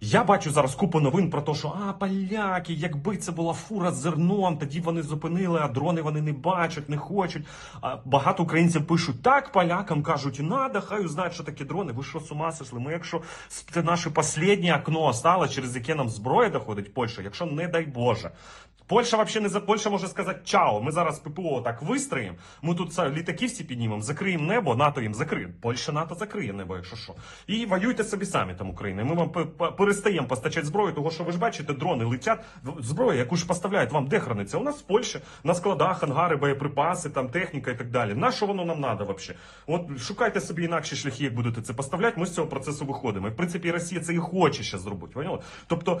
Я бачу зараз купу новин про те, що а поляки, якби це була фура з зерном, тоді вони зупинили, а дрони вони не бачать, не хочуть. А багато українців пишуть так, полякам кажуть, надо, хай узнають, що таке дрони. Ви що з ума сошли? Ми якщо це наше останнє окно стало, через яке нам зброя доходить Польща, якщо не дай Боже. Польща вообще не за Польща може сказати чао. Ми зараз ППО так вистроїмо. Ми тут літаки всі піднімемо, закриємо небо, НАТО їм закриє. Польща НАТО закриє небо, якщо що. І воюйте собі самі там Україна. Ми вам перестаємо постачати зброю, того що ви ж бачите, дрони летять. Зброя, яку ж поставляють вам, де храниться? У нас в Польщі на складах, ангари, боєприпаси, там техніка і так далі. На що воно нам треба взагалі? От шукайте собі інакші шляхи, як будете це поставляти. Ми з цього процесу виходимо. І в принципі Росія це і хоче ще зробити. Тобто.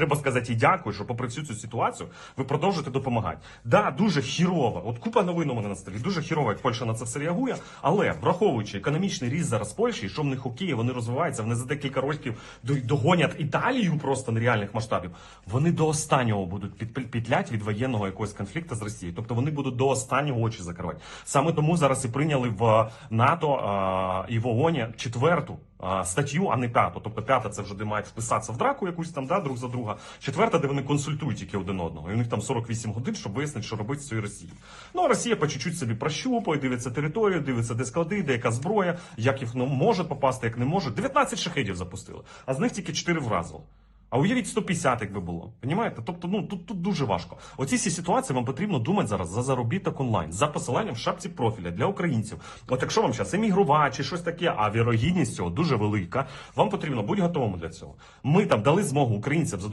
Треба сказати їй дякую, що попри всю цю ситуацію ви продовжуєте допомагати. Да, дуже хірово. От купа новин у мене на столі. Дуже хірово, як Польща на це все реагує. Але враховуючи економічний ріст зараз Польщі, що в них окей, вони розвиваються, вони за декілька років до- догонять Італію просто нереальних масштабів. Вони до останнього будуть під, від воєнного якогось конфлікту з Росією. Тобто вони будуть до останнього очі закривати. Саме тому зараз і прийняли в НАТО а, і в ООНі четверту статтю, а не п'яту. Тобто п'ята це вже де мають вписатися в драку якусь там, да, друг за друга. Четверта, де вони консультують тільки один одного. І у них там 48 годин, щоб вияснити, що робити з цією Росією. Ну а Росія по чуть-чуть собі прощупує, дивиться територію, дивиться, де склади, де яка зброя, як їх ну, може попасти, як не може. 19 шахедів запустили, а з них тільки 4 вразили. А уявіть 150, якби було. Понімаєте? Тобто, ну тут, тут дуже важко. Оці всі ситуації вам потрібно думати зараз за заробіток онлайн, за посиланням в шапці профіля для українців. От якщо вам зараз емігрувати чи щось таке, а вірогідність цього дуже велика, вам потрібно бути готовим для цього. Ми там дали змогу українцям за